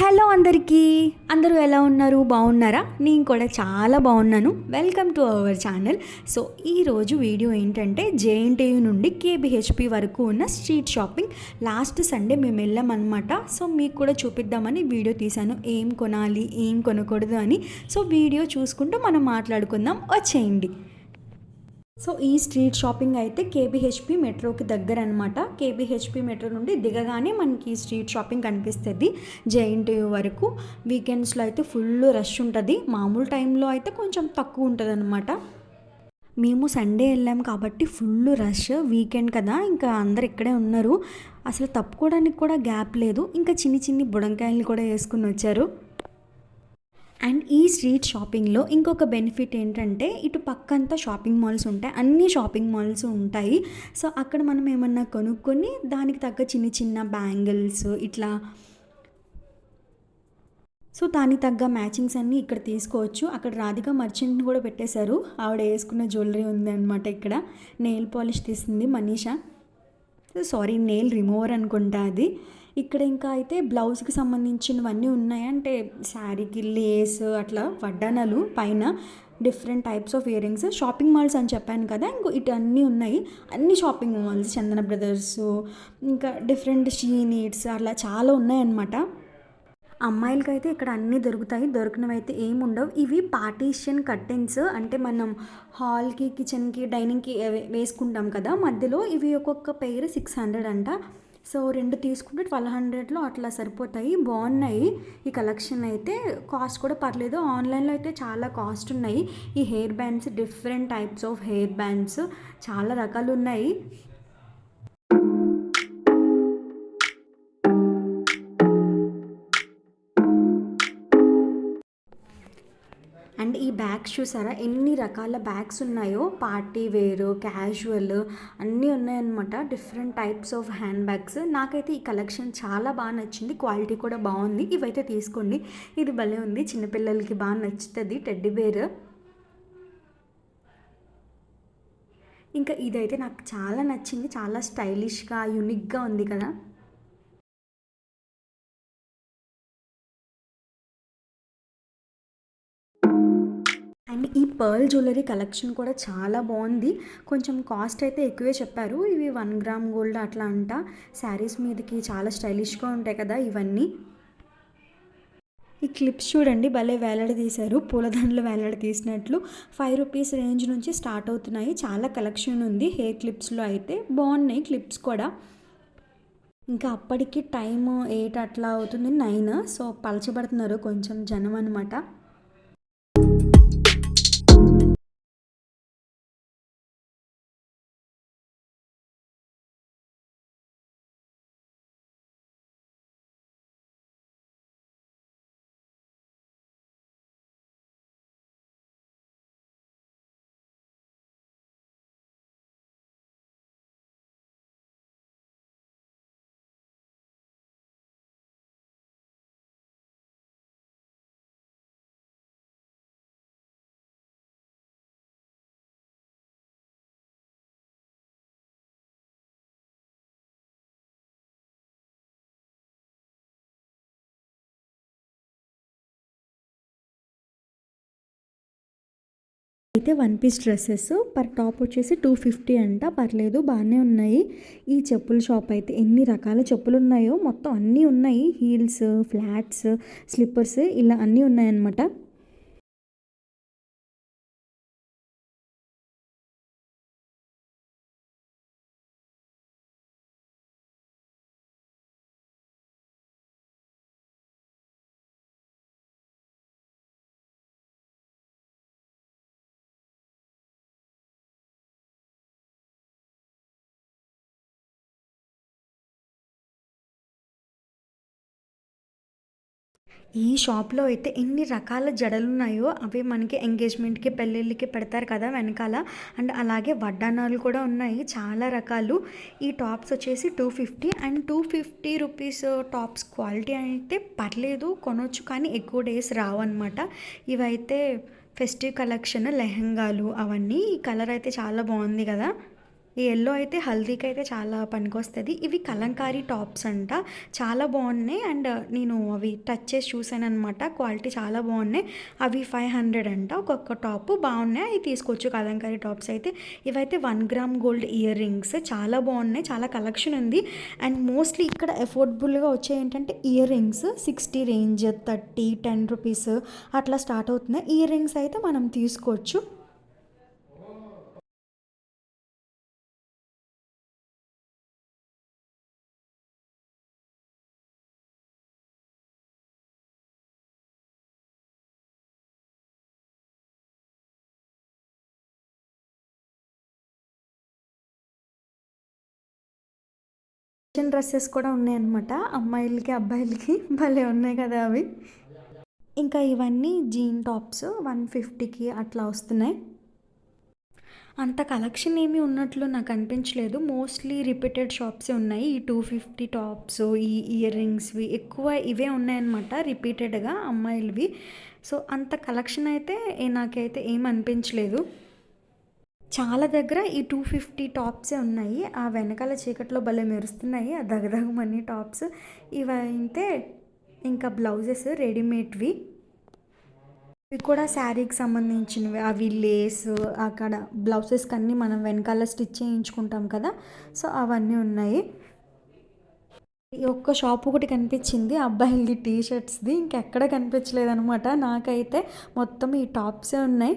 Hello అందరికీ. అందరూ ఎలా ఉన్నారు? బాగున్నారా? నేను కూడా చాలా బాగున్నాను. Welcome to our channel so ఈరోజు వీడియో ఏంటంటే జేఎన్టీయూ నుండి కేబిహెచ్పి వరకు ఉన్న స్ట్రీట్ షాపింగ్ లాస్ట్ సండే మేము వెళ్ళామన్నమాట. సో మీకు కూడా చూపిద్దామని వీడియో తీశాను. ఏం కొనాలి? ఏం కొనకూడదు అని. సో వీడియో చూసుకుంటూ మనం మాట్లాడుకుందాం. వచ్చేయండి. సో ఈ స్ట్రీట్ షాపింగ్ అయితే కేబిహెచ్పి మెట్రోకి దగ్గర అనమాట కేబిహెచ్పి మెట్రో నుండి దిగగానే మనకి ఈ స్ట్రీట్ షాపింగ్ కనిపిస్తుంది జేఎన్టీయూ వరకు. వీకెండ్స్లో అయితే ఫుల్ రష్ ఉంటుంది. మామూలు టైంలో అయితే కొంచెం తక్కువ ఉంటుంది అనమాట మేము సండే వెళ్ళాం కాబట్టి ఫుల్ రష్ వీకెండ్ కదా ఇంకా అందరు ఇక్కడే ఉన్నారు. అసలు తప్పుకోవడానికి కూడా గ్యాప్ లేదు. ఇంకా చిన్ని చిన్ని బుడంకాయలు కూడా వేసుకుని వచ్చారు. అండ్ ఈ స్ట్రీట్ షాపింగ్లో ఇంకొక బెనిఫిట్ ఏంటంటే ఇటు పక్కంతా షాపింగ్ మాల్స్ ఉంటాయి. అన్ని షాపింగ్ మాల్స్ ఉంటాయి. సో అక్కడ మనం ఏమన్నా కొనుక్కొని దానికి తగ్గ చిన్న చిన్న బ్యాంగిల్స్ ఇట్లా సో దానికి తగ్గ మ్యాచింగ్స్ అన్నీ ఇక్కడ తీసుకోవచ్చు. అక్కడ రాధిక మర్చెంట్ని కూడా పెట్టేశారు. ఆవిడ వేసుకున్న జ్యువెలరీ ఉంది అనమాట ఇక్కడ. నెయిల్ పాలిష్ తీసింది మనీషా. సారీ నెయిల్ రిమూవర్ అనుకుంటా అది. ఇక్కడ ఇంకా అయితే బ్లౌజ్కి సంబంధించినవన్నీ ఉన్నాయి. అంటే శారీకి లేస్ అట్లా వడ్డనలు పైన different types of earrings shopping malls అని చెప్పాను కదా ఇంకో ఇటు అన్నీ ఉన్నాయి. అన్ని షాపింగ్ మాల్స్ చందన బ్రదర్స్ ఇంకా డిఫరెంట్ షీ నీడ్స్ అట్లా చాలా ఉన్నాయన్నమాట. అమ్మాయిలకి అయితే ఇక్కడ అన్నీ దొరుకుతాయి. దొరికినవి అయితే ఏమి ఉండవు. ఇవి పార్టీషన్ కర్టెన్స్ అంటే మనం హాల్కి కిచెన్కి డైనింగ్కి వేసుకుంటాం కదా మధ్యలో ఇవి ఒక్కొక్క పెయిర్ సిక్స్ హండ్రెడ్ అంట. సో రెండు తీసుకుంటే ట్వెల్వ్ హండ్రెడ్లో అట్లా సరిపోతాయి. బాగున్నాయి. ఈ కలెక్షన్ అయితే కాస్ట్ కూడా పర్లేదు. ఆన్లైన్లో అయితే చాలా కాస్ట్ ఉన్నాయి. ఈ hair bands different types of hair bands చాలా రకాలు ఉన్నాయి అండ్ ఈ బ్యాగ్స్ చూసారా? ఎన్ని రకాల బ్యాగ్స్ ఉన్నాయో? పార్టీ వేర్ క్యాజువల్ అన్నీ ఉన్నాయన్నమాట. Different types of hand bags నాకైతే ఈ కలెక్షన్ చాలా బాగా నచ్చింది. క్వాలిటీ కూడా బాగుంది. ఇవైతే తీసుకోండి. ఇది భలే ఉంది. చిన్నపిల్లలకి బాగా నచ్చుతుంది. టెడ్డీ బేర్ ఇంకా ఇదైతే నాకు చాలా నచ్చింది. చాలా స్టైలిష్గా యూనిక్గా ఉంది కదా. అండ్ ఈ పర్ల్ జ్యువెలరీ కలెక్షన్ కూడా చాలా బాగుంది. కొంచెం కాస్ట్ అయితే ఎక్కువే చెప్పారు. ఇవి వన్ గ్రామ్ గోల్డ్ అట్లా అంట. శారీస్ మీదకి చాలా స్టైలిష్గా ఉంటాయి కదా ఇవన్నీ. ఈ క్లిప్స్ చూడండి. భలే వేలాడ తీశారు. పూలదండలు వేలాడ తీసినట్లు. ఫైవ్ రూపీస్ రేంజ్ నుంచి స్టార్ట్ అవుతున్నాయి. చాలా కలెక్షన్ ఉంది. హెయిర్ క్లిప్స్లో అయితే బాగున్నాయి క్లిప్స్ కూడా. ఇంకా అప్పటికి టైం ఎయిట్ అట్లా అవుతుంది. నైన్. సో పలచబడుతున్నారు. కొంచెం జనం అనమాట అయితే one piece dresses per top వచ్చేసి టూ ఫిఫ్టీ అంట. పర్లేదు బాగానే ఉన్నాయి. ఈ చెప్పుల షాప్ అయితే ఎన్ని రకాల చెప్పులు ఉన్నాయో మొత్తం అన్నీ ఉన్నాయి. హీల్స్ ఫ్లాట్స్ స్లిప్పర్స్ ఇలా అన్నీ ఉన్నాయన్నమాట. ఈ షాప్లో అయితే ఎన్ని రకాల జడలు ఉన్నాయో అవి మనకి ఎంగేజ్మెంట్కి పెళ్ళిళ్ళకి పెడతారు కదా వెనకాల. అండ్ అలాగే వడ్డానాలు కూడా ఉన్నాయి. చాలా రకాలు. ఈ టాప్స్ వచ్చేసి two fifty and two fifty rupees tops quality అయితే పర్లేదు కొనవచ్చు కానీ ఎక్కువ డేస్ రావు అనమాట ఇవైతే ఫెస్టివ్ కలెక్షన్ లెహంగాలు అవన్నీ. ఈ కలర్ అయితే చాలా బాగుంది కదా. ఈ ఎల్లో అయితే హల్దీకి అయితే చాలా పనికొస్తుంది. ఇవి కలంకారీ టాప్స్ అంట. చాలా బాగున్నాయి. అండ్ నేను అవి టచ్ చేసి చూసాను అనమాట క్వాలిటీ చాలా బాగున్నాయి. అవి ఫైవ్ హండ్రెడ్ అంట. ఒక్కొక్క టాప్ బాగున్నాయి. అవి తీసుకోవచ్చు కలంకారీ టాప్స్ అయితే. ఇవైతే one gram gold earrings చాలా బాగున్నాయి. చాలా కలెక్షన్ ఉంది. అండ్ మోస్ట్లీ ఇక్కడ అఫోర్డబుల్గా వచ్చే ఏంటంటే earrings sixty range thirty ten rupees అట్లా స్టార్ట్ అవుతున్నాయి. ఇయర్ రింగ్స్ అయితే మనం తీసుకోవచ్చు. ఫ్యాషన్ డ్రెస్సెస్ కూడా ఉన్నాయన్నమాట. అమ్మాయిలకి అబ్బాయిలకి భలే ఉన్నాయి కదా అవి. ఇంకా ఇవన్నీ జీన్ టాప్స్ వన్ ఫిఫ్టీకి అట్లా వస్తున్నాయి. అంత కలెక్షన్ ఏమీ ఉన్నట్లు నాకు అనిపించలేదు. మోస్ట్లీ రిపీటెడ్ షాప్సే ఉన్నాయి. ఈ టూ ఫిఫ్టీ టాప్స్ ఈ ఇయర్ రింగ్స్వి ఎక్కువ ఇవే ఉన్నాయన్నమాట రిపీటెడ్గా అమ్మాయిలవి. సో అంత కలెక్షన్ అయితే నాకైతే ఏం అనిపించలేదు. చాలా దగ్గర ఈ టూ ఫిఫ్టీ టాప్సే ఉన్నాయి. ఆ వెనకాల చీకట్లో భలే మెరుస్తున్నాయి. ఆ దగదగమని టాప్స్. ఇవైతే ఇంకా బ్లౌజెస్ రెడీమేడ్వి. ఇవి కూడా శారీకి సంబంధించినవి. అవి లేస్ అక్కడ బ్లౌజెస్కి అన్నీ మనం వెనకాల స్టిచ్ చేయించుకుంటాం కదా. సో అవన్నీ ఉన్నాయి. ఈ ఒక్క షాప్ ఒకటి కనిపించింది. అబ్బాయిలది టీ షర్ట్స్ది ఇంకెక్కడ కనిపించలేదు అనమాట నాకైతే మొత్తం ఈ టాప్సే ఉన్నాయి.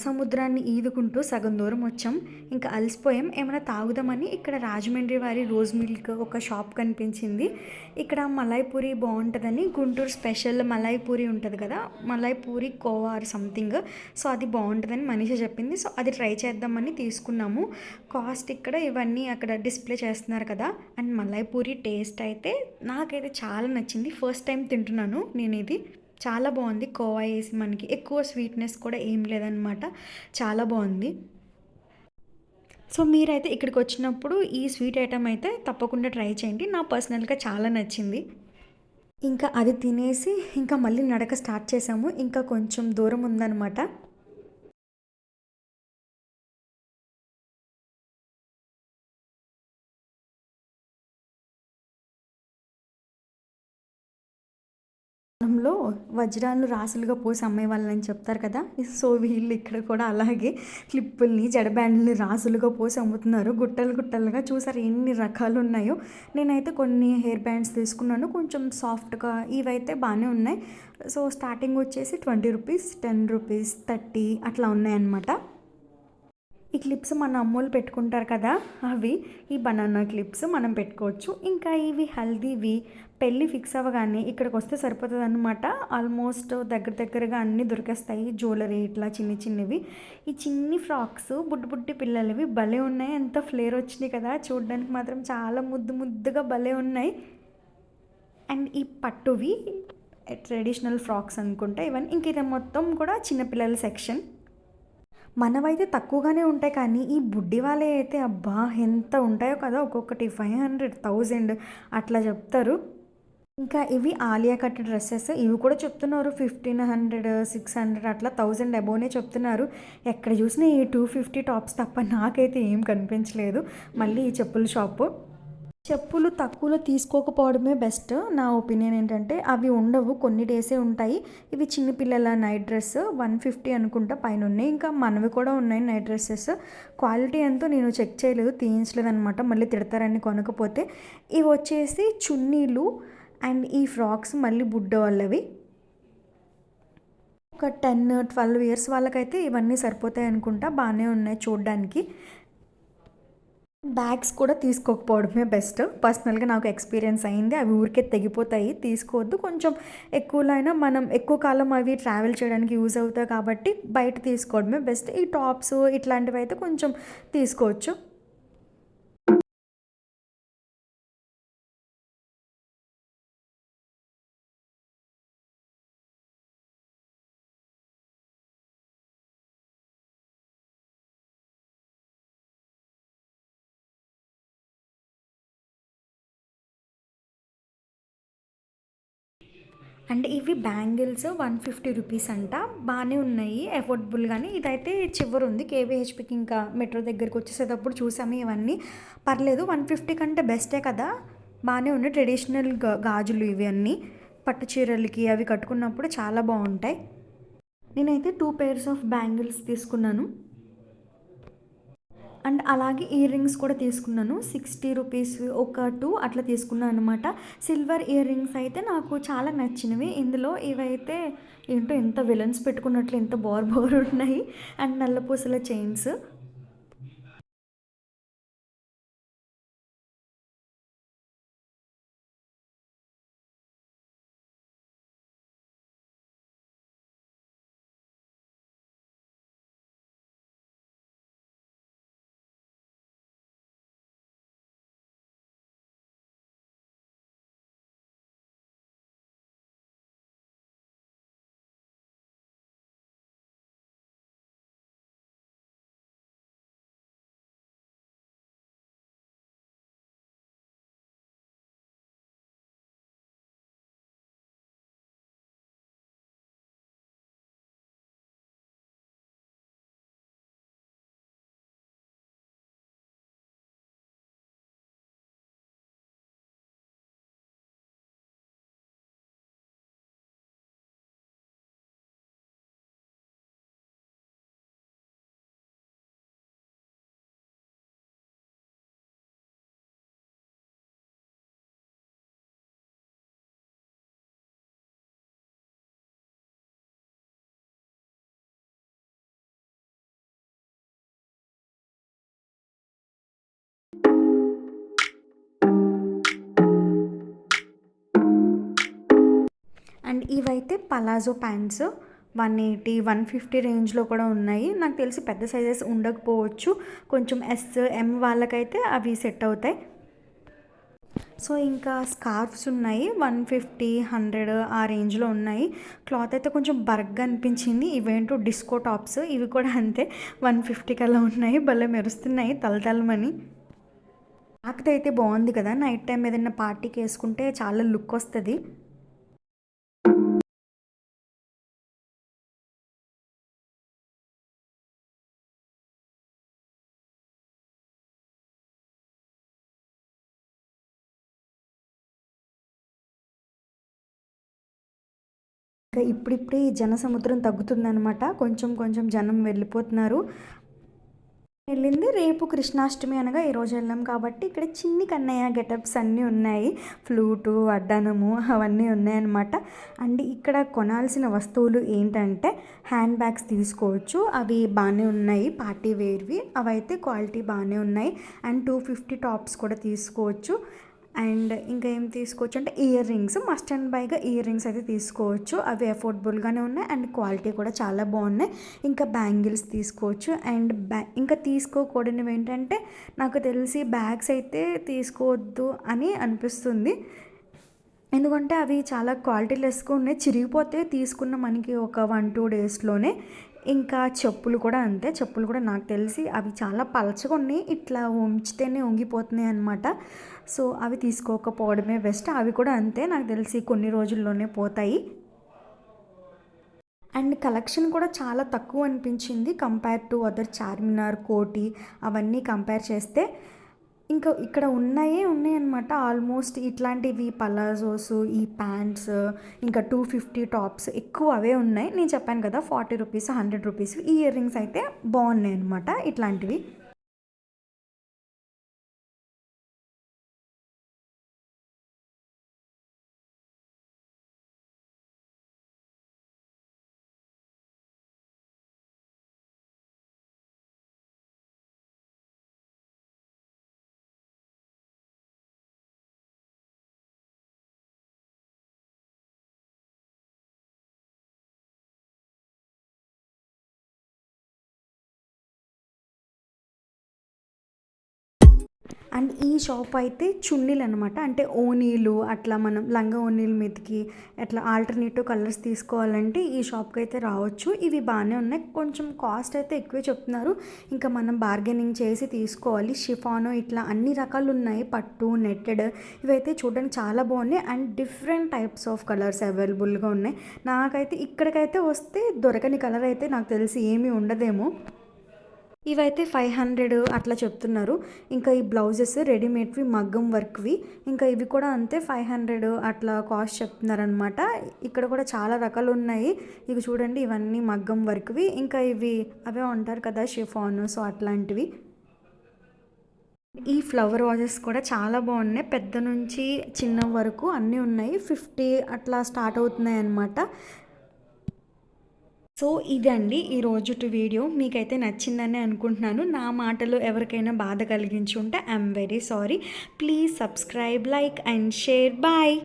సముద్రాన్ని ఈదుకుంటూ సగం దూరం వచ్చాం. ఇంకా అలసిపోయాం. ఏమైనా తాగుదామని ఇక్కడ రాజమండ్రి వారి రోజ్ మిల్క్ ఒక షాప్ కనిపించింది. ఇక్కడ మలాయిపూరి బాగుంటుందని గుంటూరు స్పెషల్ మలాయిపూరి ఉంటుంది కదా malaipuri khova or something. So అది బాగుంటుందని మనిషి చెప్పింది. సో అది ట్రై చేద్దామని తీసుకున్నాము. కాస్ట్ ఇక్కడ ఇవన్నీ అక్కడ డిస్ప్లే చేస్తున్నారు కదా అండ్ మలాయిపూరి టేస్ట్ అయితే నాకైతే చాలా నచ్చింది. ఫస్ట్ టైం తింటున్నాను నేను ఇది చాలా బాగుంది కోవా వేసి మనకి. ఎక్కువ స్వీట్నెస్ కూడా ఏం లేదనమాట చాలా బాగుంది. సో మీరైతే ఇక్కడికి వచ్చినప్పుడు ఈ స్వీట్ ఐటమ్ అయితే తప్పకుండా ట్రై చేయండి. నా పర్సనల్గా చాలా నచ్చింది. ఇంకా అది తినేసి ఇంకా మళ్ళీ నడక స్టార్ట్ చేసాము. ఇంకా కొంచెం దూరం ఉందన్నమాట. లో వజ్రాలు రాసులుగా పోసి అమ్మే వాళ్ళని చెప్తారు కదా. సో వీళ్ళు ఇక్కడ కూడా అలాగే క్లిప్పుల్ని జడబ్యాండ్లని రాసులుగా పోసి అమ్ముతున్నారు. గుట్టలు గుట్టలుగా చూసారు ఎన్ని రకాలు ఉన్నాయో. నేనైతే కొన్ని హెయిర్ బ్యాండ్స్ తీసుకున్నాను. కొంచెం సాఫ్ట్గా ఇవైతే బాగానే ఉన్నాయి. సో స్టార్టింగ్ వచ్చేసి twenty rupees ten rupees thirty అట్లా ఉన్నాయన్నమాట. ఈ క్లిప్స్ మన అమ్మోళ్ళు పెట్టుకుంటారు కదా అవి. ఈ బనానా క్లిప్స్ మనం పెట్టుకోవచ్చు. ఇంకా ఇవి హెల్దీవి పెళ్ళి ఫిక్స్ అవ్వగానే ఇక్కడికి వస్తే సరిపోతుంది అనమాట ఆల్మోస్ట్ దగ్గర దగ్గరగా అన్నీ దొరికేస్తాయి. జ్యువెలరీ ఇట్లా చిన్ని చిన్నవి. ఈ చిన్ని ఫ్రాక్స్ బుడ్డి బుడ్డి పిల్లలవి భలే ఉన్నాయి. ఎంత ఫ్లేర్ వచ్చినాయి కదా. చూడడానికి మాత్రం చాలా ముద్దు ముద్దుగా భలే ఉన్నాయి. అండ్ ఈ పట్టువి ట్రెడిషనల్ ఫ్రాక్స్ అనుకుంటా ఇవన్నీ. ఇంక ఇది మొత్తం కూడా చిన్నపిల్లల సెక్షన్. మనవైతే తక్కువగానే ఉంటాయి కానీ ఈ బుడ్డి వాళ్ళే అయితే అబ్బా ఎంత ఉంటాయో కదా. ఒక్కొక్కటి ఫైవ్ హండ్రెడ్ థౌజండ్ అట్లా చెప్తారు. ఇంకా ఇవి ఆలియా కట్ డ్రెస్సెస్. ఇవి కూడా చెప్తున్నారు. ఫిఫ్టీన్ హండ్రెడ్ సిక్స్ హండ్రెడ్ అట్లా థౌజండ్ అబోనే చెప్తున్నారు. ఎక్కడ చూసినా ఈ టూ ఫిఫ్టీ టాప్స్ తప్ప నాకైతే ఏం కనిపించలేదు. మళ్ళీ ఈ చెప్పుల షాపు. చెప్పులు తక్కువలో తీసుకోకపోవడమే బెస్ట్. నా ఒపీనియన్ ఏంటంటే అవి ఉండవు. కొన్ని డేసే ఉంటాయి. ఇవి చిన్నపిల్లల నైట్ డ్రెస్ వన్ ఫిఫ్టీ అనుకుంటా. పైన ఉన్నాయి. ఇంకా మనవి కూడా ఉన్నాయి నైట్ డ్రెస్సెస్. క్వాలిటీ ఎంతో నేను చెక్ చేయలేదు. తీయించలేదు అనమాట మళ్ళీ తిడతారని కొనకపోతే. ఇవి వచ్చేసి చున్నీలు అండ్ ఈ ఫ్రాక్స్ మళ్ళీ బుడ్డ వాళ్ళవి. ఒక టెన్ ట్వెల్వ్ ఇయర్స్ వాళ్ళకైతే ఇవన్నీ సరిపోతాయి అనుకుంటా. బాగానే ఉన్నాయి చూడడానికి. బ్యాగ్స్ కూడా తీసుకోకపోవడమే బెస్ట్. పర్సనల్గా నాకు ఎక్స్పీరియన్స్ అయింది. అవి ఊరికే తెగిపోతాయి. తీసుకోవద్దు. కొంచెం ఎక్కువలో అయినా మనం ఎక్కువ కాలం అవి ట్రావెల్ చేయడానికి యూజ్ అవుతాయి కాబట్టి బయట తీసుకోవడమే బెస్ట్. ఈ టాప్స్ ఇట్లాంటివి అయితే కొంచెం తీసుకోవచ్చు. అంటే ఇవి బ్యాంగిల్స్ వన్ ఫిఫ్టీ రూపీస్ అంట. బాగానే ఉన్నాయి. అఫోర్డబుల్ కానీ ఇదైతే చివరి ఉంది. కేవీహెచ్పికి ఇంకా మెట్రో దగ్గరికి వచ్చేసేటప్పుడు చూసాము ఇవన్నీ. పర్లేదు వన్ ఫిఫ్టీ కంటే బెస్టే కదా. బాగానే ఉన్నాయి. ట్రెడిషనల్ గాజులు ఇవి అన్నీ. పట్టు చీరలకి అవి కట్టుకున్నప్పుడు చాలా బాగుంటాయి. నేనైతే టూ పేర్స్ ఆఫ్ బ్యాంగిల్స్ తీసుకున్నాను. అండ్ అలాగే ఇయర్ రింగ్స్ కూడా తీసుకున్నాను. సిక్స్టీ రూపీస్ ఒక టూ అట్లా తీసుకున్నాను అనమాట సిల్వర్ ఇయర్ రింగ్స్ అయితే నాకు చాలా నచ్చినవి. ఇందులో ఇవైతే ఏంటో ఎంత విలన్స్ పెట్టుకున్నట్లు ఎంత బోర్ బోర్ ఉన్నాయి. అండ్ నల్లపూసల చైన్స్ అండ్ ఇవైతే palazzo pants one eighty one fifty రేంజ్లో కూడా ఉన్నాయి. నాకు తెలిసి పెద్ద సైజెస్ ఉండకపోవచ్చు. కొంచెం ఎస్ ఎం వాళ్ళకైతే అవి సెట్ అవుతాయి. సో ఇంకా స్కార్ఫ్స్ ఉన్నాయి. వన్ ఫిఫ్టీ హండ్రెడ్ ఆ రేంజ్లో ఉన్నాయి. క్లాత్ అయితే కొంచెం బర్గ్గా అనిపించింది. ఇవేంటో డిస్కో టాప్స్ ఇవి కూడా అంతే. వన్ ఫిఫ్టీ కల్లా ఉన్నాయి. భలే మెరుస్తున్నాయి. తలతలమని క్లాత్ అయితే బాగుంది కదా. నైట్ టైం ఏదైనా పార్టీకి వేసుకుంటే చాలా లుక్ వస్తుంది. ఇంకా ఇప్పుడిప్పుడే ఈ జన సముద్రం తగ్గుతుందనమాట కొంచెం కొంచెం జనం వెళ్ళిపోతున్నారు. వెళ్ళింది. రేపు కృష్ణాష్టమి అనగా ఈరోజు వెళ్ళాం కాబట్టి ఇక్కడ చిన్ని కన్నయ్య గెటప్స్ అన్నీ ఉన్నాయి. ఫ్లూటు అడ్డానము అవన్నీ ఉన్నాయన్నమాట. అండ్ ఇక్కడ కొనాల్సిన వస్తువులు ఏంటంటే హ్యాండ్ బ్యాగ్స్ తీసుకోవచ్చు. అవి బాగానే ఉన్నాయి. పార్టీ వేర్వి. అవైతే క్వాలిటీ బాగానే ఉన్నాయి. అండ్ టూ ఫిఫ్టీ టాప్స్ కూడా తీసుకోవచ్చు. అండ్ ఇంకా ఏం తీసుకోవచ్చు అంటే ఇయర్ రింగ్స్ మస్ట్ అండ్ బైగా ఇయర్ రింగ్స్ అయితే తీసుకోవచ్చు. అవి అఫోర్డబుల్గానే ఉన్నాయి అండ్ క్వాలిటీ కూడా చాలా బాగున్నాయి. ఇంకా బ్యాంగిల్స్ తీసుకోవచ్చు. అండ్ బ్యా ఇంకా తీసుకోకూడనివి ఏంటంటే నాకు తెలిసి బ్యాగ్స్ అయితే తీసుకోవద్దు అని అనిపిస్తుంది. ఎందుకంటే అవి చాలా క్వాలిటీ లెస్గా ఉన్నాయి. చిరిగిపోతే తీసుకున్న మనకి ఒక వన్ టూ డేస్లోనే ఇంకా చెప్పులు కూడా అంతే. చెప్పులు కూడా నాకు తెలిసి అవి చాలా పలచగా ఉన్నాయి. ఇట్లా ఉంచితేనే వంగిపోతున్నాయి అనమాట సో అవి తీసుకోకపోవడమే బెస్ట్. అవి కూడా అంతే నాకు తెలిసి కొన్ని రోజుల్లోనే పోతాయి. అండ్ కలెక్షన్ కూడా చాలా తక్కువ అనిపించింది కంపేర్ టు అదర్ చార్మినార్ కోటి అవన్నీ కంపేర్ చేస్తే. ఇంకా ఇక్కడ ఉన్నాయే ఉన్నాయన్నమాట ఆల్మోస్ట్ ఇట్లాంటివి పలాజోస్ ఈ ప్యాంట్స్ ఇంకా టూ ఫిఫ్టీ టాప్స్ ఎక్కువ అవే ఉన్నాయి. నేను చెప్పాను కదా ఫార్టీ రూపీస్ హండ్రెడ్ రూపీస్ ఈ ఇయర్ రింగ్స్ అయితే బాగున్నాయి అనమాట ఇట్లాంటివి. అండ్ ఈ షాప్ అయితే చున్నీలు అనమాట అంటే ఓనీలు అట్లా మనం లంగా ఓనీల మీదకి అట్లా ఆల్టర్నేటివ్ కలర్స్ తీసుకోవాలంటే ఈ షాప్కి అయితే రావచ్చు. ఇవి బాగానే ఉన్నాయి. కొంచెం కాస్ట్ అయితే ఎక్కువే చెప్తున్నారు. ఇంకా మనం బార్గెనింగ్ చేసి తీసుకోవాలి. షిఫాను ఇట్లా అన్ని రకాలు ఉన్నాయి. పట్టు నెట్టెడ్ ఇవైతే చూడడానికి చాలా బాగున్నాయి. And different types of colours అవైలబుల్గా ఉన్నాయి. నాకైతే ఇక్కడికైతే వస్తే దొరకని కలర్ అయితే నాకు తెలిసి ఏమీ ఉండదేమో. ఇవైతే ఫైవ్ హండ్రెడ్ అట్లా చెప్తున్నారు. ఇంకా ఈ బ్లౌజెస్ రెడీమేడ్వి మగ్గం వర్క్వి ఇంకా ఇవి కూడా అంతే ఫైవ్ హండ్రెడ్ అట్లా కాస్ట్ చెప్తున్నారనమాట ఇక్కడ కూడా చాలా రకాలు ఉన్నాయి ఇవి చూడండి ఇవన్నీ మగ్గం వర్క్వి ఇంకా ఇవి అవే ఉంటారు కదా షిఫాన్ సో అట్లాంటివి. ఈ ఫ్లవర్ వాజెస్ కూడా చాలా బాగున్నాయి. పెద్ద నుంచి చిన్న వరకు అన్నీ ఉన్నాయి. ఫిఫ్టీ అట్లా స్టార్ట్ అవుతున్నాయి అన్నమాట సో ఇదండి ఈ వీడియో. మీకైతే నచ్చిందని అనుకుంటున్నాను. నా మాటలు ఎవరికైనా బాధ కలిగించి ఉంటే I'm very sorry. Please subscribe like and share. Bye.